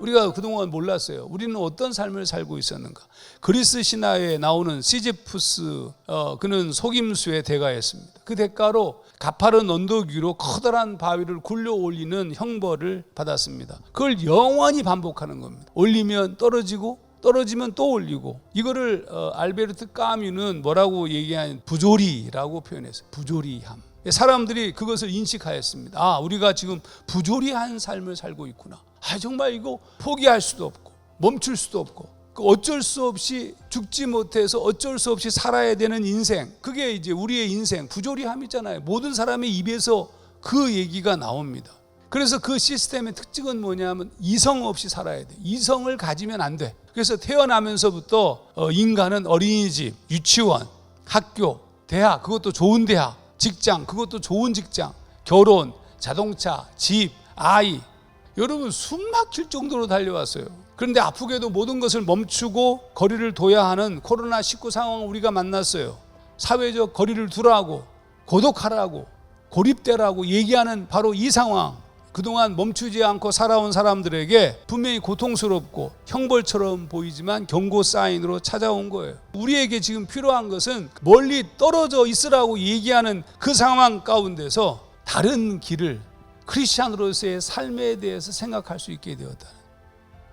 우리가 그동안 몰랐어요. 우리는 어떤 삶을 살고 있었는가? 그리스 신화에 나오는 시지푸스 어, 그는 속임수의 대가였습니다. 그 대가로 가파른 언덕 위로 커다란 바위를 굴려 올리는 형벌을 받았습니다. 그걸 영원히 반복하는 겁니다. 올리면 떨어지고 떨어지면 또 올리고 이거를 어, 알베르트 까뮤는 뭐라고 얘기한 부조리라고 표현했어요. 부조리함. 사람들이 그것을 인식하였습니다. 아, 우리가 지금 부조리한 삶을 살고 있구나. 아, 정말 이거 포기할 수도 없고 멈출 수도 없고 그 어쩔 수 없이 죽지 못해서 어쩔 수 없이 살아야 되는 인생. 그게 이제 우리의 인생 부조리함이잖아요. 모든 사람의 입에서 그 얘기가 나옵니다. 그래서 그 시스템의 특징은 뭐냐면 이성 없이 살아야 돼. 이성을 가지면 안 돼. 그래서 태어나면서부터 어, 인간은 어린이집, 유치원, 학교, 대학, 그것도 좋은 대학, 직장, 그것도 좋은 직장, 결혼, 자동차, 집, 아이. 여러분 숨 막힐 정도로 달려왔어요. 그런데 아프게도 모든 것을 멈추고 거리를 둬야 하는 코로나19 상황을 우리가 만났어요. 사회적 거리를 두라고, 고독하라고, 고립되라고 얘기하는 바로 이 상황. 그동안 멈추지 않고 살아온 사람들에게 분명히 고통스럽고 형벌처럼 보이지만 경고 사인으로 찾아온 거예요. 우리에게 지금 필요한 것은 멀리 떨어져 있으라고 얘기하는 그 상황 가운데서 다른 길을 크리스찬으로서의 삶에 대해서 생각할 수 있게 되었다.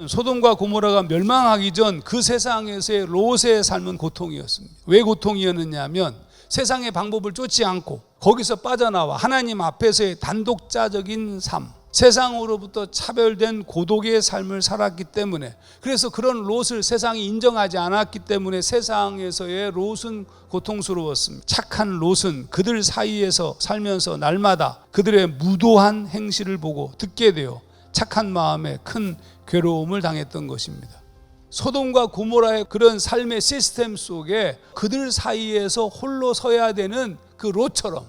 소돔과 고모라가 멸망하기 전 그 세상에서의 롯의 삶은 고통이었습니다. 왜 고통이었느냐면 세상의 방법을 쫓지 않고 거기서 빠져나와 하나님 앞에서의 단독자적인 삶, 세상으로부터 차별된 고독의 삶을 살았기 때문에 그래서 그런 롯을 세상이 인정하지 않았기 때문에 세상에서의 롯은 고통스러웠습니다. 착한 롯은 그들 사이에서 살면서 날마다 그들의 무도한 행실을 보고 듣게 되어 착한 마음에 큰 괴로움을 당했던 것입니다. 소돔과 고모라의 그런 삶의 시스템 속에 그들 사이에서 홀로 서야 되는 그 롯처럼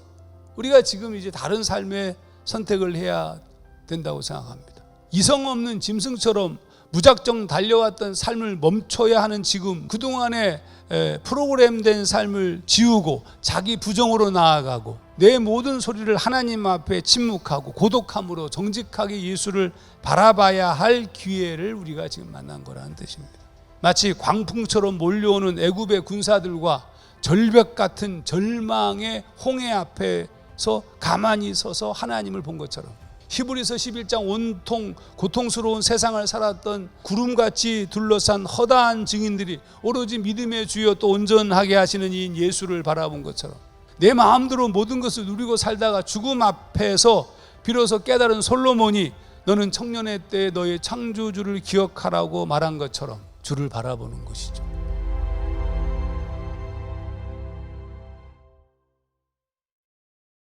우리가 지금 이제 다른 삶의 선택을 해야 된다고 생각합니다. 이성 없는 짐승처럼 무작정 달려왔던 삶을 멈춰야 하는 지금 그동안에 에, 프로그램된 삶을 지우고 자기 부정으로 나아가고 내 모든 소리를 하나님 앞에 침묵하고 고독함으로 정직하게 예수를 바라봐야 할 기회를 우리가 지금 만난 거라는 뜻입니다. 마치 광풍처럼 몰려오는 애굽의 군사들과 절벽 같은 절망의 홍해 앞에서 가만히 서서 하나님을 본 것처럼 히브리서 11장 온통 고통스러운 세상을 살았던 구름같이 둘러싼 허다한 증인들이 오로지 믿음의 주여 또 온전하게 하시는 이 예수를 바라본 것처럼 내 마음대로 모든 것을 누리고 살다가 죽음 앞에서 비로소 깨달은 솔로몬이 너는 청년의 때 너의 창조주를 기억하라고 말한 것처럼 주를 바라보는 것이죠.